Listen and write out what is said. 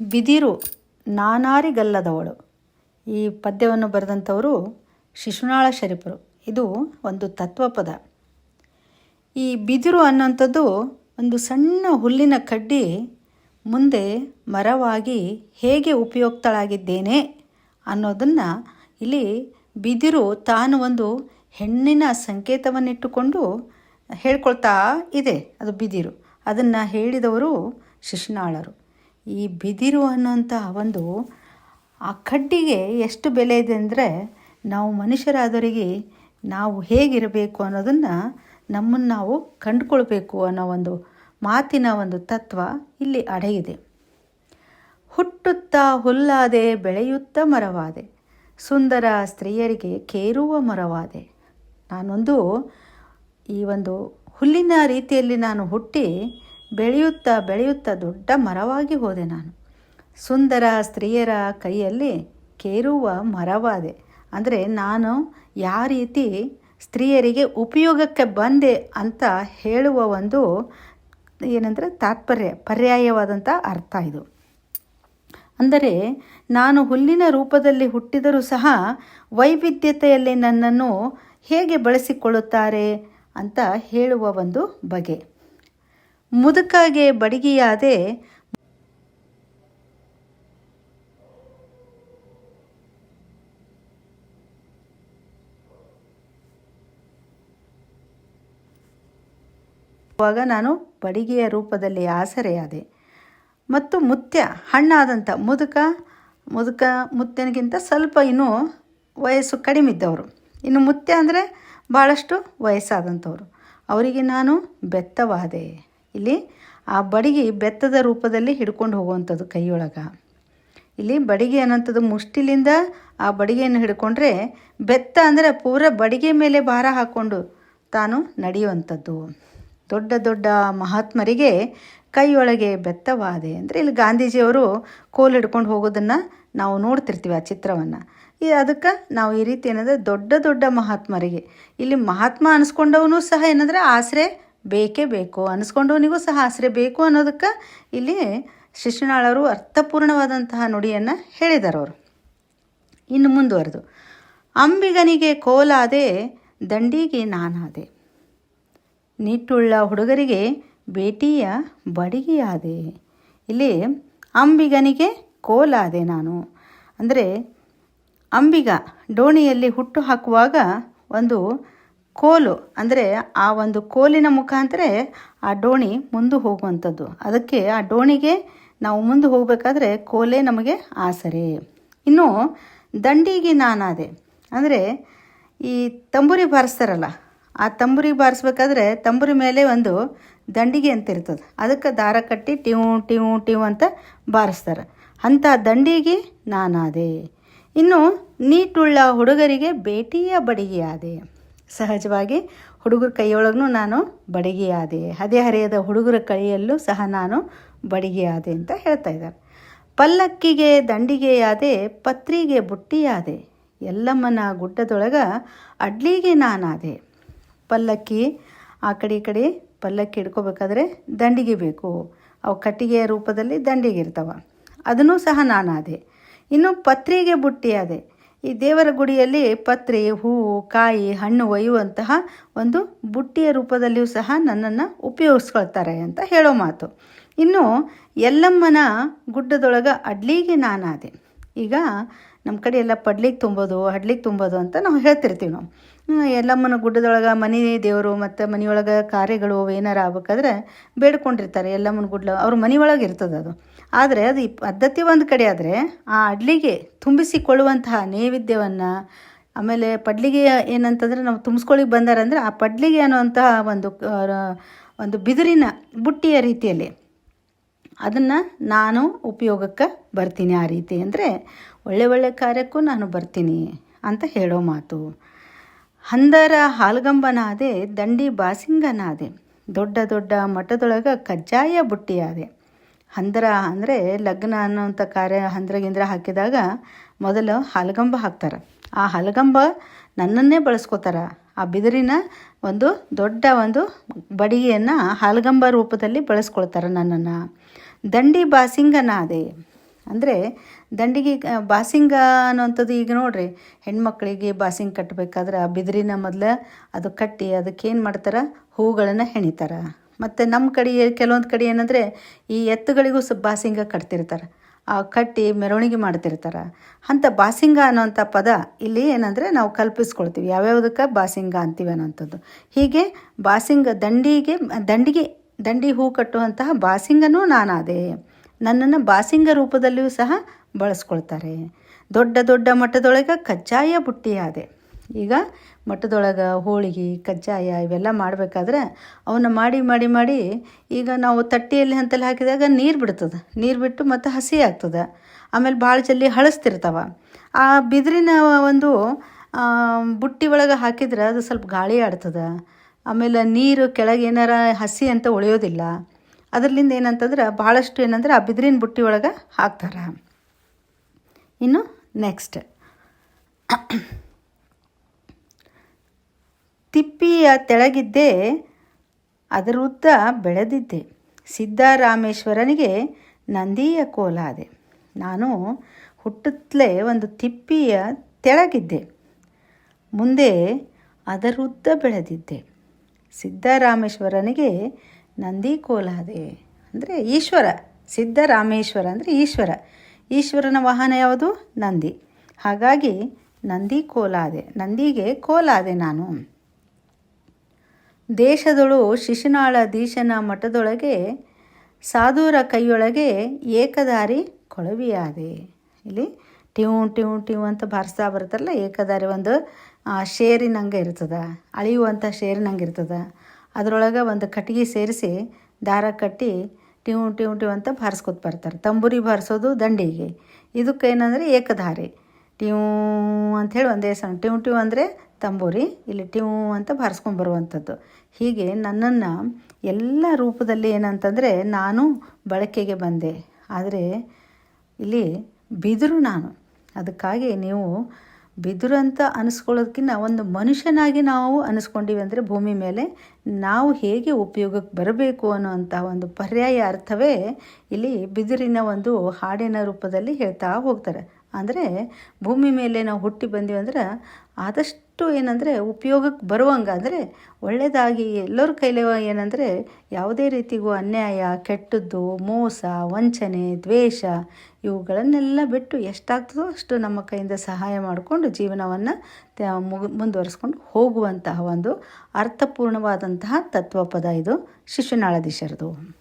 ಬಿದಿರು ನಾನಾರಿಗಲ್ಲದವಳು. ಈ ಪದ್ಯವನ್ನು ಬರೆದಂಥವರು ಶಿಶುನಾಳ ಶರೀಫರು. ಇದು ಒಂದು ತತ್ವಪದ. ಈ ಬಿದಿರು ಅನ್ನೋಂಥದ್ದು ಒಂದು ಸಣ್ಣ ಹುಲ್ಲಿನ ಕಡ್ಡಿ ಮುಂದೆ ಮರವಾಗಿ ಹೇಗೆ ಉಪಯುಕ್ತಳಾಗಿದ್ದೇನೆ ಅನ್ನೋದನ್ನು ಇಲ್ಲಿ ಬಿದಿರು ತಾನು ಒಂದು ಹೆಣ್ಣಿನ ಸಂಕೇತವನ್ನಿಟ್ಟುಕೊಂಡು ಹೇಳ್ಕೊಳ್ತಾ ಇದೆ ಅದು ಬಿದಿರು. ಅದನ್ನು ಹೇಳಿದವರು ಶಿಶುನಾಳರು. ಈ ಬಿದಿರು ಅನ್ನೋಂಥ ಒಂದು ಆ ಕಡ್ಡಿಗೆ ಎಷ್ಟು ಬೆಲೆ ಇದೆ ಅಂದರೆ ನಾವು ಮನುಷ್ಯರಾದವರಿಗೆ ನಾವು ಹೇಗಿರಬೇಕು ಅನ್ನೋದನ್ನು ನಮ್ಮನ್ನು ನಾವು ಕಂಡುಕೊಳ್ಬೇಕು ಅನ್ನೋ ಒಂದು ಮಾತಿನ ಒಂದು ತತ್ವ ಇಲ್ಲಿ ಅಡಗಿದೆ. ಹುಟ್ಟುತ್ತಾ ಹುಲ್ಲಾದೆ ಬೆಳೆಯುತ್ತ ಮರವಾದೆ, ಸುಂದರ ಸ್ತ್ರೀಯರಿಗೆ ಕೇರುವ ಮರವಾದೆ. ನಾನೊಂದು ಈ ಒಂದು ಹುಲ್ಲಿನ ರೀತಿಯಲ್ಲಿ ನಾನು ಹುಟ್ಟಿ ಬೆಳೆಯುತ್ತಾ ಬೆಳೆಯುತ್ತಾ ದೊಡ್ಡ ಮರವಾಗಿ ಹೋದೆ ನಾನು. ಸುಂದರ ಸ್ತ್ರೀಯರ ಕೈಯಲ್ಲಿ ಕೇರುವ ಮರವಾದೆ. ಅಂದರೆ ನಾನು ಯಾವ ರೀತಿ ಸ್ತ್ರೀಯರಿಗೆ ಉಪಯೋಗಕ್ಕೆ ಬಂದೆ ಅಂತ ಹೇಳುವ ಒಂದು ಏನಂದರೆ ತಾತ್ಪರ್ಯ ಪರ್ಯಾಯವಾದಂಥ ಅರ್ಥ ಇದು. ಅಂದರೆ ನಾನು ಹುಲ್ಲಿನ ರೂಪದಲ್ಲಿ ಹುಟ್ಟಿದರೂ ಸಹ ವೈವಿಧ್ಯತೆಯಲ್ಲಿ ನನ್ನನ್ನು ಹೇಗೆ ಬಳಸಿಕೊಳ್ಳುತ್ತಾರೆ ಅಂತ ಹೇಳುವ ಒಂದು ಬಗೆ. ಮುದುಕಾಗೆ ಬಡಗಿಯಾದೆ ಆಗ ನಾನು ಬಡಿಗೆಯ ರೂಪದಲ್ಲಿ ಆಸರೆಯಾದೆ. ಮತ್ತು ಮುತ್ಯ ಹಣ್ಣಾದಂಥ ಮುದುಕ ಮುದುಕ ಮುತ್ಯನಿಗಿಂತ ಸ್ವಲ್ಪ ಇನ್ನೂ ವಯಸ್ಸು ಕಡಿಮೆ ಇದ್ದವರು ಇನ್ನು ಮುತ್ಯ ಅಂದರೆ ಭಾಳಷ್ಟು ವಯಸ್ಸಾದಂಥವ್ರು. ಅವರಿಗೆ ನಾನು ಬೆತ್ತವಾದೆ. ಇಲ್ಲಿ ಆ ಬಡಿಗೆ ಬೆತ್ತದ ರೂಪದಲ್ಲಿ ಹಿಡ್ಕೊಂಡು ಹೋಗುವಂಥದ್ದು ಕೈಯೊಳಗೆ. ಇಲ್ಲಿ ಬಡಿಗೆ ಅನ್ನೋಂಥದ್ದು ಮುಷ್ಟಿಲಿಂದ ಆ ಬಡಿಗೆಯನ್ನು ಹಿಡ್ಕೊಂಡ್ರೆ ಬೆತ್ತ ಅಂದರೆ ಪೂರ ಬಡಿಗೆ ಮೇಲೆ ಭಾರ ಹಾಕ್ಕೊಂಡು ತಾನು ನಡೆಯುವಂಥದ್ದು. ದೊಡ್ಡ ದೊಡ್ಡ ಮಹಾತ್ಮರಿಗೆ ಕೈಯೊಳಗೆ ಬೆತ್ತವಾದೆ. ಅಂದರೆ ಇಲ್ಲಿ ಗಾಂಧೀಜಿಯವರು ಕೋಲು ಹಿಡ್ಕೊಂಡು ಹೋಗೋದನ್ನು ನಾವು ನೋಡ್ತಿರ್ತೀವಿ ಆ ಚಿತ್ರವನ್ನು. ಈ ಅದಕ್ಕೆ ನಾವು ಈ ರೀತಿ ಏನಂದರೆ ದೊಡ್ಡ ದೊಡ್ಡ ಮಹಾತ್ಮರಿಗೆ. ಇಲ್ಲಿ ಮಹಾತ್ಮ ಅನಿಸ್ಕೊಂಡವನು ಸಹ ಏನಂದರೆ ಆಸರೆ ಬೇಕೇ ಬೇಕು. ಅನಿಸ್ಕೊಂಡವನಿಗೂ ಸಹ ಆಸರೆ ಬೇಕು ಅನ್ನೋದಕ್ಕೆ ಇಲ್ಲಿ ಶಿಶುನಾಳವರು ಅರ್ಥಪೂರ್ಣವಾದಂತಹ ನುಡಿಯನ್ನು ಹೇಳಿದಾರವರು ಇನ್ನು ಮುಂದುವರೆದು. ಅಂಬಿಗನಿಗೆ ಕೋಲಾದೆ, ದಂಡಿಗೆ ನಾನಾದೆ. ನಿಟ್ಟುಳ್ಳ ಹುಡುಗರಿಗೆ ಭೇಟಿಯ ಬಡಿಗೆಯಾದೆ. ಇಲ್ಲಿ ಅಂಬಿಗನಿಗೆ ಕೋಲಾದೆ ನಾನು. ಅಂದರೆ ಅಂಬಿಗ ಡೋಣಿಯಲ್ಲಿ ಹುಟ್ಟು ಹಾಕುವಾಗ ಒಂದು ಕೋಲು ಅಂದರೆ ಆ ಒಂದು ಕೋಲಿನ ಮುಖಾಂತರ ಆ ಡೋಣಿ ಮುಂದೆ ಹೋಗುವಂಥದ್ದು. ಅದಕ್ಕೆ ಆ ಡೋಣಿಗೆ ನಾವು ಮುಂದೆ ಹೋಗಬೇಕಾದ್ರೆ ಕೋಲೆ ನಮಗೆ ಆಸರೆ. ಇನ್ನು ದಂಡಿಗೆ ನಾನಾದೆ ಅಂದರೆ ಈ ತಂಬುರಿ ಬಾರಿಸ್ತಾರಲ್ಲ, ಆ ತಂಬುರಿ ಬಾರಿಸ್ಬೇಕಾದ್ರೆ ತಂಬುರಿ ಮೇಲೆ ಒಂದು ದಂಡಿಗೆ ಅಂತ ಇರ್ತದೆ. ಅದಕ್ಕೆ ದಾರ ಕಟ್ಟಿ ಟಿವ್, ಟಿವು ಟಿವು ಅಂತ ಬಾರಿಸ್ತಾರೆ. ಅಂಥ ದಂಡಿಗೆ ನಾನಾದೆ. ಇನ್ನು ನೀಟುಳ್ಳ ಹುಡುಗರಿಗೆ ಭೇಟಿಯ ಬಡಿಗೆಯಾದೆ. ಸಹಜವಾಗಿ ಹುಡುಗರ ಕೈಯೊಳಗೂ ನಾನು ಬಡಿಗೆಯಾದೆ. ಹದಿಹರೆಯದ ಹುಡುಗರ ಕೈಯಲ್ಲೂ ಸಹ ನಾನು ಬಡಿಗೆಯಾದೆ ಅಂತ ಹೇಳ್ತಾ ಇದ್ದಾರೆ. ಪಲ್ಲಕ್ಕಿಗೆ ದಂಡಿಗೆಯಾದೆ, ಪತ್ರಿಗೆ ಬುಟ್ಟಿಯಾದೆ ಎಲ್ಲಮ್ಮನ ಗುಡ್ಡದೊಳಗೆ ಅಡ್ಲಿಗೆ ನಾನಾದೆ. ಪಲ್ಲಕ್ಕಿ, ಆ ಕಡೆ ಈ ಕಡೆ ಪಲ್ಲಕ್ಕಿ ಹಿಡ್ಕೋಬೇಕಾದ್ರೆ ದಂಡಿಗೆ ಬೇಕು. ಅವು ಕಟ್ಟಿಗೆಯ ರೂಪದಲ್ಲಿ ದಂಡಿಗೆ ಇರ್ತಾವ. ಅದನ್ನೂ ಸಹ ನಾನಾದೆ. ಇನ್ನು ಪತ್ರಿಗೆ ಬುಟ್ಟಿಯಾದೆ. ಈ ದೇವರ ಗುಡಿಯಲ್ಲಿ ಪತ್ರೆ ಹೂವು ಕಾಯಿ, ಹಣ್ಣು ಒಯ್ಯುವಂತಹ ಒಂದು ಬುಟ್ಟಿಯ ರೂಪದಲ್ಲಿಯೂ ಸಹ ನನ್ನನ್ನು ಉಪಯೋಗಿಸ್ಕೊಳ್ತಾರೆ ಅಂತ ಹೇಳೋ ಮಾತು. ಇನ್ನು ಎಲ್ಲಮ್ಮನ ಗುಡ್ಡದೊಳಗೆ ಅಡ್ಲಿಗೆ ನಾನಾದೆ. ಈಗ ನಮ್ಮ ಕಡೆ ಎಲ್ಲ ಪಡ್ಲಿಗೆ ತುಂಬೋದು, ಹಡ್ಲಿಗೆ ತುಂಬೋದು ಅಂತ ನಾವು ಹೇಳ್ತಿರ್ತೀವಿ ನಾವು. ಎಲ್ಲಮ್ಮನ ಗುಡ್ಡದೊಳಗೆ ಮನೆ ದೇವರು ಮತ್ತು ಮನೆಯೊಳಗೆ ಕಾರ್ಯಗಳು ಏನಾರ ಆಗ್ಬೇಕಾದ್ರೆ ಬೇಡ್ಕೊಂಡಿರ್ತಾರೆ ಎಲ್ಲಮ್ಮನ ಗುಡ್ಲ, ಅವ್ರ ಮನೆಯೊಳಗೆ ಇರ್ತದೆ ಅದು. ಆದರೆ ಅದು ಈ ಪದ್ಧತಿ ಒಂದು ಕಡೆ ಆದರೆ ಆ ಅಡ್ಲಿಗೆ ತುಂಬಿಸಿಕೊಳ್ಳುವಂತಹ ನೈವೇದ್ಯವನ್ನು, ಆಮೇಲೆ ಪಡ್ಲಿಗೆ ಏನಂತಂದರೆ ನಾವು ತುಂಬಿಸ್ಕೊಳ್ಳಿಕ್ಕೆ ಬಂದಾರಂದ್ರೆ ಆ ಪಡ್ಲಿಗೆ ಅನ್ನುವಂತಹ ಒಂದು ಒಂದು ಬಿದಿರಿನ ಬುಟ್ಟಿಯ ರೀತಿಯಲ್ಲಿ ಅದನ್ನು ನಾನು ಉಪಯೋಗಕ್ಕೆ ಬರ್ತೀನಿ ಆ ರೀತಿ ಅಂದರೆ ಒಳ್ಳೆ ಒಳ್ಳೆ ಕಾರ್ಯಕ್ಕೂ ನಾನು ಬರ್ತೀನಿ ಅಂತ ಹೇಳೋ ಮಾತು. ಹಂದರ ಹಾಲ್ಗಂಬನಾದೆ, ದಂಡಿ ಬಾಸಿಂಗನಾದೆ, ದೊಡ್ಡ ದೊಡ್ಡ ಮಠದೊಳಗೆ ಕಜ್ಜಾಯ ಬುಟ್ಟಿಯಾದೆ. ಹಂದರ ಅಂದರೆ ಲಗ್ನ ಅನ್ನೋಂಥ ಕಾರ್ಯ ಹಂದ್ರ ಗಿಂದ್ರ ಹಾಕಿದಾಗ ಮೊದಲು ಹಾಲ್ಗಂಬ ಹಾಕ್ತಾರೆ. ಆ ಹಲಗಂಬ ನನ್ನನ್ನೇ ಬಳಸ್ಕೋತಾರೆ. ಆ ಬಿದಿರಿನ ಒಂದು ದೊಡ್ಡ ಒಂದು ಬಡಿಗೆಯನ್ನು ಹಲಗಂಬ ರೂಪದಲ್ಲಿ ಬಳಸ್ಕೊಳ್ತಾರೆ ನನ್ನನ್ನು. ದಂಡಿ ಬಾಸಿಂಗನಾದೆ ಅಂದರೆ ದಂಡಿಗೆ ಬಾಸಿಂಗ ಅನ್ನುವಂಥದ್ದು ಈಗ ನೋಡ್ರಿ, ಹೆಣ್ಮಕ್ಳಿಗೆ ಬಾಸಿಂಗ್ ಕಟ್ಟಬೇಕಾದ್ರೆ ಆ ಬಿದಿರಿನ ಮೊದಲು ಅದು ಕಟ್ಟಿ ಅದಕ್ಕೇನು ಮಾಡ್ತಾರೆ? ಹೂಗಳನ್ನು ಹೆಣಿತಾರೆ. ಮತ್ತು ನಮ್ಮ ಕಡೆ ಕೆಲವೊಂದು ಕಡೆ ಏನಂದರೆ ಈ ಎತ್ತುಗಳಿಗೂ ಸ ಬಾಸಿಂಗ ಕಟ್ತಿರ್ತಾರೆ. ಆ ಕಟ್ಟಿ ಮೆರವಣಿಗೆ ಮಾಡ್ತಿರ್ತಾರೆ. ಅಂಥ ಬಾಸಿಂಗ ಅನ್ನೋಂಥ ಪದ ಇಲ್ಲಿ ಏನಂದರೆ ನಾವು ಕಲ್ಪಿಸ್ಕೊಳ್ತೀವಿ. ಯಾವ್ಯಾವುದಕ್ಕೆ? ಬಾಸಿಂಗ ಅಂತೀವಿ ಅನ್ನೋಂಥದ್ದು ಹೀಗೆ ಬಾಸಿಂಗ ದಂಡಿಗೆ ದಂಡಿಗೆ ದಂಡಿ ಹೂ ಕಟ್ಟುವಂತಹ ಬಾಸಿಂಗನೂ ನಾನಾದೆ. ನನ್ನನ್ನು ಬಾಸಿಂಗ ರೂಪದಲ್ಲಿಯೂ ಸಹ ಬಳಸ್ಕೊಳ್ತಾರೆ. ದೊಡ್ಡ ದೊಡ್ಡ ಮಠದೊಳಗೆ ಕಜ್ಜಾಯ ಬುಟ್ಟಿಯಾದೆ. ಈಗ ಮಠದೊಳಗೆ ಹೋಳಿಗೆ, ಕಜ್ಜಾಯ ಇವೆಲ್ಲ ಮಾಡಬೇಕಾದ್ರೆ ಅವನ್ನ ಮಾಡಿ ಮಾಡಿ ಮಾಡಿ ಈಗ ನಾವು ತಟ್ಟೆಯಲ್ಲಿ ಅಂತಲ್ಲಿ ಹಾಕಿದಾಗ ನೀರು ಬಿಡ್ತದೆ. ನೀರು ಬಿಟ್ಟು ಮತ್ತು ಹಸಿ ಆಗ್ತದೆ. ಆಮೇಲೆ ಭಾಳ ಜಲ್ಲಿ ಹಳಸ್ತಿರ್ತಾವ. ಆ ಬಿದಿರಿನ ಒಂದು ಬುಟ್ಟಿ ಒಳಗೆ ಹಾಕಿದ್ರೆ ಅದು ಸ್ವಲ್ಪ ಗಾಳಿ ಆಡ್ತದೆ. ಆಮೇಲೆ ನೀರು ಕೆಳಗೆ ಏನಾರ ಹಸಿ ಅಂತ ಉಳಿಯೋದಿಲ್ಲ. ಅದರಲ್ಲಿಂದ ಏನಂತಂದ್ರೆ ಭಾಳಷ್ಟು ಏನಂದ್ರೆ ಆ ಬಿದಿರಿನ ಬುಟ್ಟಿ ಒಳಗೆ ಹಾಕ್ತಾರೆ. ಇನ್ನು ನೆಕ್ಸ್ಟ್ ತಿಪ್ಪಿಯ ತೆಳಗಿದ್ದೇ ಅದರುದ್ದ ಬೆಳೆದಿದ್ದೆ. ಸಿದ್ದರಾಮೇಶ್ವರನಿಗೆ ನಂದಿಯ ಕೋಲಾದೆ ನಾನು ಹುಟ್ಟುತ್ತಲೇ ಒಂದು ತಿಪ್ಪಿಯ ತೆಳಗಿದ್ದೆ. ಮುಂದೆ ಅದರುದ್ದ ಬೆಳೆದಿದ್ದೆ. ಸಿದ್ದರಾಮೇಶ್ವರನಿಗೆ ನಂದಿ ಕೋಲಾದೆ ಅಂದರೆ ಈಶ್ವರ. ಸಿದ್ಧರಾಮೇಶ್ವರ ಅಂದರೆ ಈಶ್ವರ. ಈಶ್ವರನ ವಾಹನ ಯಾವುದು? ನಂದಿ. ಹಾಗಾಗಿ ನಂದಿ ಕೋಲಾದೆ. ನಂದಿಗೆ ಕೋಲಾದೆ ನಾನು. ದೇಶದೊಳು ಶಿಶುನಾಳ ದೀಶನ ಮಠದೊಳಗೆ ಸಾಧುರ ಕೈಯೊಳಗೆ ಏಕದಾರಿ ಕೊಳವಿಯಾದೆ. ಇಲ್ಲಿ ಟಿವ್ ಟಿವ್ ಟಿವ್ ಅಂತ ಬಾರಿಸ್ತಾ ಬರ್ತಾರಲ್ಲ ಏಕದಾರಿ ಒಂದು ಶೇರಿನಂಗೆ ಇರ್ತದೆ. ಅಳಿಯುವಂಥ ಶೇರಿನಂಗೆ ಇರ್ತದೆ. ಅದರೊಳಗೆ ಒಂದು ಕಟ್ಟಿಗೆ ಸೇರಿಸಿ ದಾರ ಕಟ್ಟಿ ಟಿವ್ ಟಿವ್ ಟಿವ್ ಅಂತ ಬಾರಿಸ್ಕೊತ ಬರ್ತಾರೆ. ತಂಬೂರಿ ಬಾರಿಸೋದು ದಂಡಿಗೆ. ಇದಕ್ಕೆ ಏನಂದರೆ ಏಕಧಾರಿ. ಟಿವ್ ಅಂಥೇಳಿ ಒಂದೇ ಸಣ್ಣ, ಟಿವ್ ಟಿವ್ ಅಂದರೆ ತಂಬೂರಿ, ಇಲ್ಲಿ ಟಿವ್ ಅಂತ ಬಾರಿಸ್ಕೊಂಡು ಬರುವಂಥದ್ದು. ಹೀಗೆ ನನ್ನನ್ನು ಎಲ್ಲ ರೂಪದಲ್ಲಿ ಏನಂತಂದರೆ ನಾನು ಬಳಕೆಗೆ ಬಂದೆ. ಆದರೆ ಇಲ್ಲಿ ಬಿದಿರು ನಾನು. ಅದಕ್ಕಾಗಿ ನೀವು ಬಿದಿರು ಅಂತ ಅನಿಸ್ಕೊಳ್ಳೋದಕ್ಕಿಂತ ಒಂದು ಮನುಷ್ಯನಾಗಿ ನಾವು ಅನಿಸ್ಕೊಂಡಿವಿ ಅಂದರೆ ಭೂಮಿ ಮೇಲೆ ನಾವು ಹೇಗೆ ಉಪಯೋಗಕ್ಕೆ ಬರಬೇಕು ಅನ್ನುವಂತಹ ಒಂದು ಪರ್ಯಾಯ ಅರ್ಥವೇ ಇಲ್ಲಿ ಬಿದಿರಿನ ಒಂದು ಹಾಡಿನ ರೂಪದಲ್ಲಿ ಹೇಳ್ತಾ ಹೋಗ್ತಾರೆ. ಅಂದರೆ ಭೂಮಿ ಮೇಲೆ ನಾವು ಹುಟ್ಟಿ ಬಂದೀವಿ ಅಂದ್ರೆ ಆದಷ್ಟು ಏನಂದರೆ ಉಪಯೋಗಕ್ಕೆ ಬರುವಂಗಾದರೆ ಒಳ್ಳೆಯದಾಗಿ ಎಲ್ಲರ ಕೈಲೇ ಏನಂದರೆ ಯಾವುದೇ ರೀತಿಗೂ ಅನ್ಯಾಯ, ಕೆಟ್ಟದ್ದು, ಮೋಸ, ವಂಚನೆ, ದ್ವೇಷ ಇವುಗಳನ್ನೆಲ್ಲ ಬಿಟ್ಟು ಎಷ್ಟಾಗ್ತದೋ ಅಷ್ಟು ನಮ್ಮ ಕೈಯಿಂದ ಸಹಾಯ ಮಾಡಿಕೊಂಡು ಜೀವನವನ್ನು ಮುಂದುವರಿಸ್ಕೊಂಡು ಹೋಗುವಂತಹ ಒಂದು ಅರ್ಥಪೂರ್ಣವಾದಂತಹ ತತ್ವಪದ ಇದು ಶಿಶುನಾಳಧೀಶರದು.